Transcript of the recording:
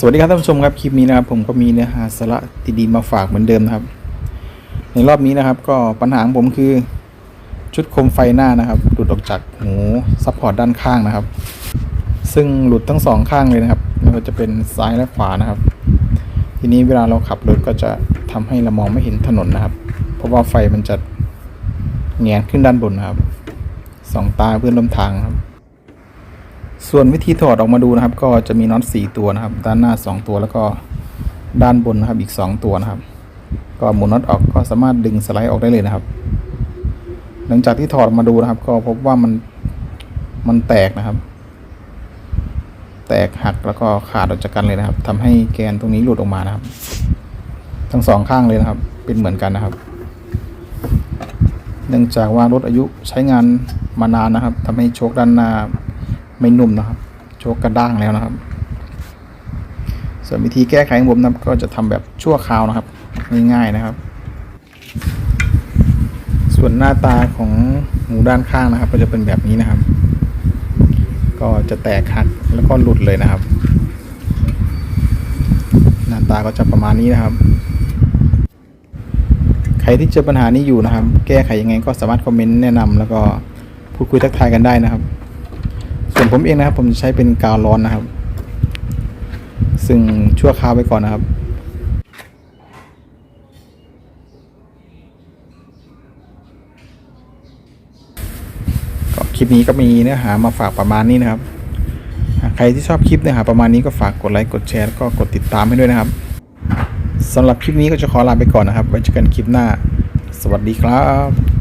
สวัสดีครับท่านผู้ชมครับคลิปนี้นะครับ ผมก็มีเนื้อหาสาระดีๆมาฝากเหมือนเดิมนะครับ ในรอบนี้นะครับ ก็ปัญหาของผมคือชุดโคมไฟหน้านะครับหลุดออกจากหูซัพพอร์ตด้านข้างนะครับ ซึ่งหลุดทั้งสองข้างเลยนะครับไม่ว่าจะเป็นซ้ายและขวานะครับ ทีนี้เวลาเราขับรถก็จะทำให้เรามองไม่เห็นถนนนะครับ เพราะว่าไฟมันจะแงนขึ้นด้านบนนะครับสองตาเพื่อนร่วมทางครับ ส่วนวิธีถอดออกมาดูนะครับ ก็จะมีน็อตสี่ตัวนะครับ ด้านหน้าสองตัวแล้วก็ด้านบนนะครับอีกสองตัวนะครับ ก็หมุนน็อตออกก็สามารถดึงสไลด์ออกได้เลยนะครับ หลังจากที่ถอดออมาดูนะครับ ก็พบว่ามันมันแตกนะครับ แตกหักแล้วก็ขาดออกจากกันเลยนะครับทำให้แกนตรงนี้หลุดออกมานะครับ ทั้งสองข้างเลยนะครับ เป็นเหมือนกันนะครับ เนื่องจากว่ารถอายุใช้งานมานานนะครับทำให้โชคด้านหน้า ไม่นุ่มนะครับ โชคกระด้างแล้วนะครับ ส่วนวิธีแก้ไขของผมนะครับก็จะทำแบบชั่วคราวนะครับ ง่ายๆนะครับ ส่วนหน้าตาของหมูด้านข้างนะครับ ก็จะเป็นแบบนี้นะครับ ก็จะแตกหักแล้วก็หลุดเลยนะครับ หน้าตาก็จะประมาณนี้นะครับใครที่เจอปัญหานี้อยู่นะครับ แก้ไขยังไงก็สามารถคอมเมนต์แนะนำแล้วก็พูดคุยทักทายกันได้นะครับ ส่วนผมเองนะครับ ผมจะใช้เป็นกาวร้อนนะครับ ซึ่งชั่วคราวไปก่อนนะครับก็คลิปนี้ก็มีเนื้อหามาฝากประมาณนี้นะครับ ใครที่ชอบคลิปเนื้อหาประมาณนี้ก็ฝากกดไลค์กดแชร์แล้วก็กดติดตามให้ด้วยนะครับสำหรับคลิปนี้ก็จะขอลาไปก่อนนะครับ ไว้เจอกันคลิปหน้า สวัสดีครับ